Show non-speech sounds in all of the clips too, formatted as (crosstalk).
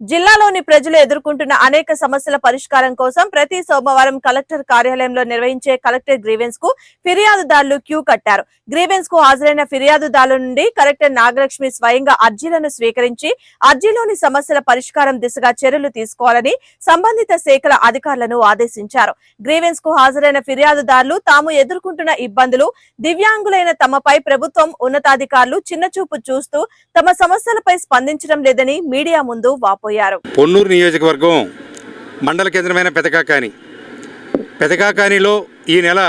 జిల్లాలోని ప్రజలు ఎదుర్కొంటున్న అనేక సమస్యల పరిష్కారం కోసం ప్రతి సోమవారం కలెక్టర్ కార్యాలయంలో నిర్వహించే కలెక్టర్ గ్రీవెన్స్కు ఫిర్యాదుదారులు క్యూ కట్టారు. గ్రీవెన్స్కు హాజరైన ఫిర్యాదుదారుల నుండి కలెక్టర్ నాగలక్ష్మి స్వయంగా అర్జీలను స్వీకరించి అర్జీలోని సమస్యల పరిష్కారం దిశగా చర్యలు తీసుకోవాలని సంబంధిత శాఖల అధికారులను ఆదేశించారు. గ్రీవెన్స్కు హాజరైన ఫిర్యాదుదారులు తాము ఎదుర్కొంటున్న ఇబ్బందులు దివ్యాంగులైన తమపై ప్రభుత్వం ఉన్నతాధికారులు చిన్నచూపు చూస్తూ తమ సమస్యలపై స్పందించడం లేదని మీడియా ముందు వాపోయారు పొన్నూరు నియోజకవర్గం మండల కేంద్రమైన పెదకాకాని. పెదకాకానిలో ఈ నెల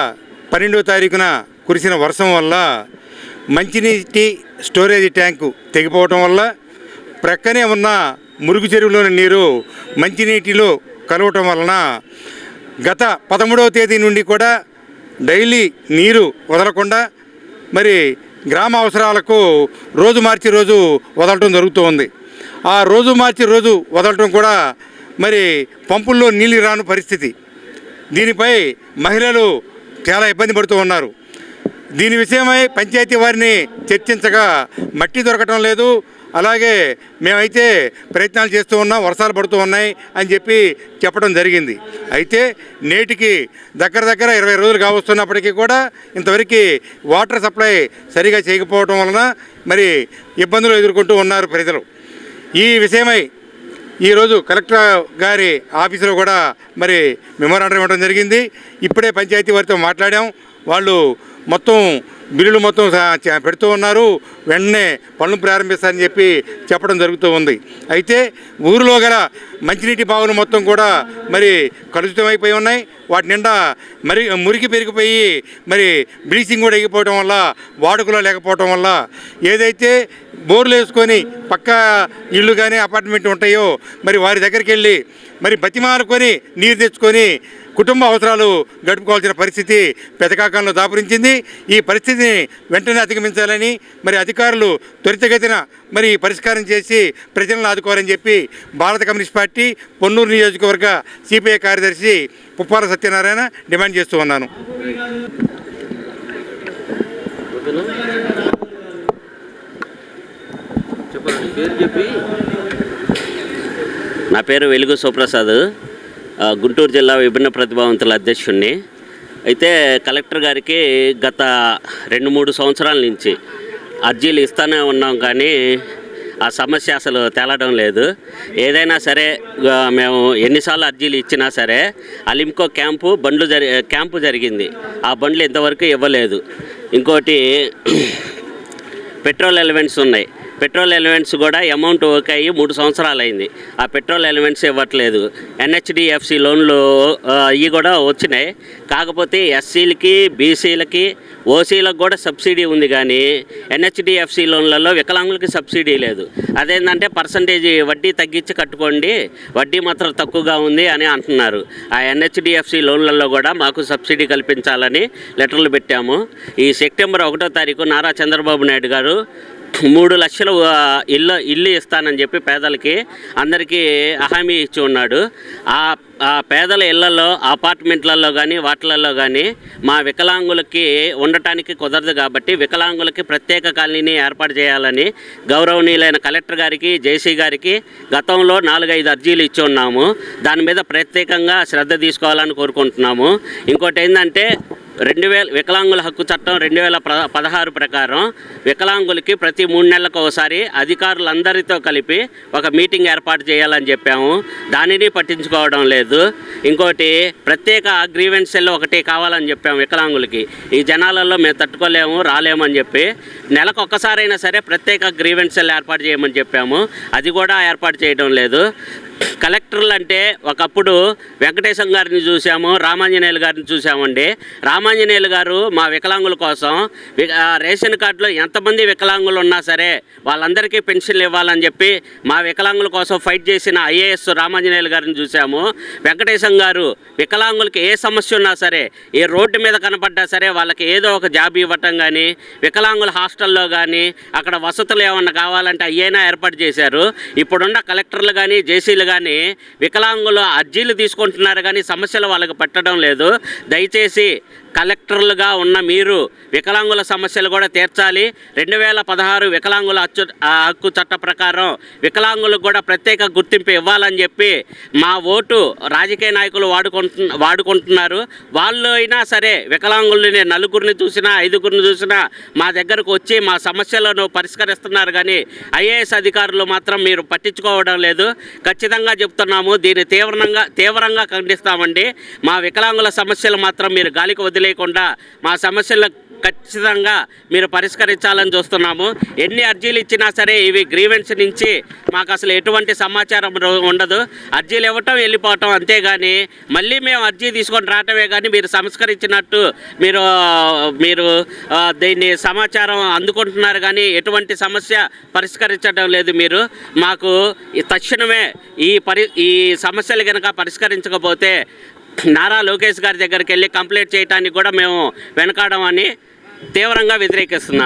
పన్నెండవ తారీఖున కురిసిన వర్షం వల్ల మంచినీటి స్టోరేజ్ ట్యాంకు తెగిపోవటం వల్ల ప్రక్కనే ఉన్న మురుగు చెరువులోని నీరు మంచినీటిలో కలవటం వలన గత పదమూడవ తేదీ నుండి కూడా డైలీ నీరు వదలకుండా మరి గ్రామ అవసరాలకు రోజు మార్చి రోజు వదలటం జరుగుతూ ఉంది ఆ రోజు మార్చి రోజు వదలటం కూడా మరి పంపుల్లో నీళ్ళు రాను పరిస్థితి. దీనిపై మహిళలు చాలా ఇబ్బంది పడుతూ ఉన్నారు. దీని విషయమై పంచాయతీ వారిని చర్చించగా మట్టి దొరకటం లేదు. అలాగే మేమైతే ప్రయత్నాలు చేస్తూ ఉన్నాం వర్షాలు పడుతూ ఉన్నాయి అని చెప్పి చెప్పడం జరిగింది. అయితే నేటికి దగ్గర దగ్గర ఇరవై రోజులు కావస్తున్నప్పటికీ కూడా ఇంతవరకు వాటర్ సప్లై సరిగా చేయకపోవడం వలన మరి ఇబ్బందులు ఎదుర్కొంటూ ఉన్నారు ప్రజలు. ఈ విషయమై ఈరోజు కలెక్టర్ గారి ఆఫీసులో కూడా మరి మెమోరాండం ఇవ్వడం జరిగింది. ఇప్పుడే పంచాయతీ వారితో మాట్లాడాం. వాళ్ళు మొత్తం బిల్లులు మొత్తం పెడుతూ ఉన్నారు. వెంటనే పనులు ప్రారంభిస్తారని చెప్పి చెప్పడం జరుగుతూ ఉంది. అయితే ఊరిలో గల మంచినీటి బావులు మొత్తం కూడా మరి కలుషితమైపోయి ఉన్నాయి. వాటి నిండా మరి మురికి పెరిగిపోయి మరి బ్లీచింగ్ కూడా ఎగిపోవడం వల్ల వాడుకలో లేకపోవడం వల్ల ఏదైతే బోర్లు వేసుకొని పక్క ఇళ్ళు కానీ అపార్ట్మెంట్ ఉంటాయో మరి వారి దగ్గరికి వెళ్ళి మరి బతిమారుకొని నీరు తెచ్చుకొని కుటుంబ అవసరాలు గడుపుకోవాల్సిన పరిస్థితి పెదకాకంలో దాపురించింది. ఈ పరిస్థితిని వెంటనే అధిగమించాలని మరి అధికారులు త్వరితగతిన మరి పరిష్కారం చేసి ప్రజలను ఆదుకోవాలని చెప్పి భారత కమ్యూనిస్ట్ పార్టీ పొన్నూరు నియోజకవర్గ సిపిఐ కార్యదర్శి పుప్పాల సత్యనారాయణ డిమాండ్ చేస్తూ ఉన్నాను. చెప్పి? నా పేరు వెలుగు సుప్రసాద్. గుంటూరు జిల్లా విభిన్న ప్రతిభావంతుల అధ్యక్షుడిని అయితే కలెక్టర్ గారికి గత రెండు మూడు సంవత్సరాల నుంచి అర్జీలు ఇస్తూనే ఉన్నాం కానీ ఆ సమస్య అసలు తేలడం లేదు. ఏదైనా సరే మేము ఎన్నిసార్లు అర్జీలు ఇచ్చినా సరే అలింకో క్యాంపు బండ్లు జరి క్యాంపు జరిగింది. ఆ బండ్లు ఇంతవరకు ఇవ్వలేదు. ఇంకోటి (clears throat) పెట్రోల్ ఎలిమెంట్స్ ఉన్నాయి. పెట్రోల్ ఎలిమెంట్స్ కూడా అమౌంట్ ఓకే అయ్యి మూడు సంవత్సరాలు అయింది. ఆ పెట్రోల్ ఎలిమెంట్స్ ఇవ్వట్లేదు. ఎన్హెచ్డిఎఫ్సి లోన్లు అవి ఇవి కూడా వచ్చినాయి. కాకపోతే ఎస్సీలకి బీసీలకి ఓసీలకు కూడా సబ్సిడీ ఉంది కానీ ఎన్హెచ్డిఎఫ్సి లోన్లలో వికలాంగులకి సబ్సిడీ లేదు. అదేంటంటే పర్సంటేజ్ వడ్డీ తగ్గించి కట్టుకోండి. వడ్డీ మాత్రం తక్కువగా ఉంది అని అంటున్నారు. ఆ ఎన్హెచ్డిఎఫ్సి లోన్లలో కూడా మాకు సబ్సిడీ కల్పించాలని లెటర్లు పెట్టాము. ఈ సెప్టెంబర్ ఒకటో తారీఖు నారా చంద్రబాబు నాయుడు గారు మూడు లక్షలు ఇల్లు ఇల్లు ఇస్తానని చెప్పి పేదలకి అందరికీ హామీ ఇచ్చి ఉన్నాడు. ఆ ఆ పేదల ఇళ్ళలో అపార్ట్మెంట్లలో కానీ వాటిలలో కానీ మా వికలాంగులకి ఉండటానికి కుదరదు కాబట్టి వికలాంగులకి ప్రత్యేక కాలనీని ఏర్పాటు చేయాలని గౌరవనీయులైన కలెక్టర్ గారికి జేసీ గారికి గతంలో నాలుగైదు అర్జీలు ఇచ్చి ఉన్నాము. దాని మీద ప్రత్యేకంగా శ్రద్ధ తీసుకోవాలని కోరుకుంటున్నాము. ఇంకోటి ఏంటంటే రెండు వేల వికలాంగుల హక్కు చట్టం రెండు వేల పదహారు ప్రకారం వికలాంగులకి ప్రతి మూడు నెలలకు ఒకసారి అధికారులందరితో కలిపి ఒక మీటింగ్ ఏర్పాటు చేయాలని చెప్పాము. దానిని పట్టించుకోవడం లేదు. ఇంకోటి ప్రత్యేక అగ్రిమెంట్ సెల్ ఒకటి కావాలని చెప్పాము వికలాంగులకి. ఈ జనాలలో మేము తట్టుకోలేము రాలేమని చెప్పి నెలకు ఒక్కసారైనా సరే ప్రత్యేక గ్రీవెన్స్ సెల్ ఏర్పాటు చేయమని చెప్పాము. అది కూడా ఏర్పాటు చేయడం లేదు. కలెక్టర్లు అంటే ఒకప్పుడు వెంకటేశం గారిని చూసాము రామాంజనేయులు గారిని చూసామండి రామాంజనేయులు గారు మా వికలాంగుల కోసం రేషన్ కార్డులో ఎంతమంది వికలాంగులు ఉన్నా సరే వాళ్ళందరికీ పెన్షన్లు ఇవ్వాలని చెప్పి మా వికలాంగుల కోసం ఫైట్ చేసిన ఐఏఎస్ రామాంజనేయులు గారిని చూసాము వెంకటేశం గారు వికలాంగులకి ఏ సమస్య ఉన్నా సరే ఏ రోడ్డు మీద కనపడ్డా సరే వాళ్ళకి ఏదో ఒక జాబ్ ఇవ్వటం కానీ వికలాంగుల హాస్టల్లో కానీ అక్కడ వసతులు ఏమన్నా కావాలంటే అయ్యేనా ఏర్పాటు చేశారు. ఇప్పుడున్న కలెక్టర్లు కానీ జేసీలు కానీ వికలాంగులు అర్జీలు తీసుకుంటున్నారు కానీ సమస్యలు వాళ్ళకి పట్టడం లేదు. దయచేసి కలెక్టర్లుగా ఉన్న మీరు వికలాంగుల సమస్యలు కూడా తీర్చాలి. రెండు వేల పదహారు వికలాంగుల అచ్చు హక్కు చట్ట ప్రకారం వికలాంగులకు కూడా ప్రత్యేక గుర్తింపు ఇవ్వాలని చెప్పి మా ఓటు రాజకీయ నాయకులు వాడుకుంటు వాడుకుంటున్నారు. వాళ్ళు అయినా సరే వికలాంగుల్ని నలుగురిని చూసినా ఐదుగురిని చూసినా మా దగ్గరకు వచ్చి మా సమస్యలను పరిష్కరిస్తున్నారు కానీ ఐఏఎస్ అధికారులు మాత్రం మీరు పట్టించుకోవడం లేదు. ఖచ్చితంగా చెప్తున్నాము. దీన్ని తీవ్రంగా తీవ్రంగా ఖండిస్తామండి. మా వికలాంగుల సమస్యలు మాత్రం మీరు గాలికి వదిలేయకుండా మా సమస్యలు ఖచ్చితంగా మీరు పరిష్కరించాలని చూస్తున్నాము. ఎన్ని అర్జీలు ఇచ్చినా సరే ఇవి గ్రీవెన్స్ నుంచి మాకు అసలు ఎటువంటి సమాచారం ఉండదు. అర్జీలు ఇవ్వటం వెళ్ళిపోవటం అంతేగాని మళ్ళీ మేము అర్జీ తీసుకొని రావటమే కానీ మీరు సంస్కరించినట్టు మీరు మీరు దీన్ని సమాచారం అందుకుంటున్నారు కానీ ఎటువంటి సమస్య పరిష్కరించడం లేదు మీరు. మాకు తక్షణమే ఈ పరి ఈ సమస్యలు కనుక పరిష్కరించకపోతే నారా లోకేష్ గారి దగ్గరికి వెళ్ళి కంప్లైంట్ చేయడానికి కూడా మేము వెనకాడమని తీవ్రంగా వ్యతిరేకిస్తున్నారు.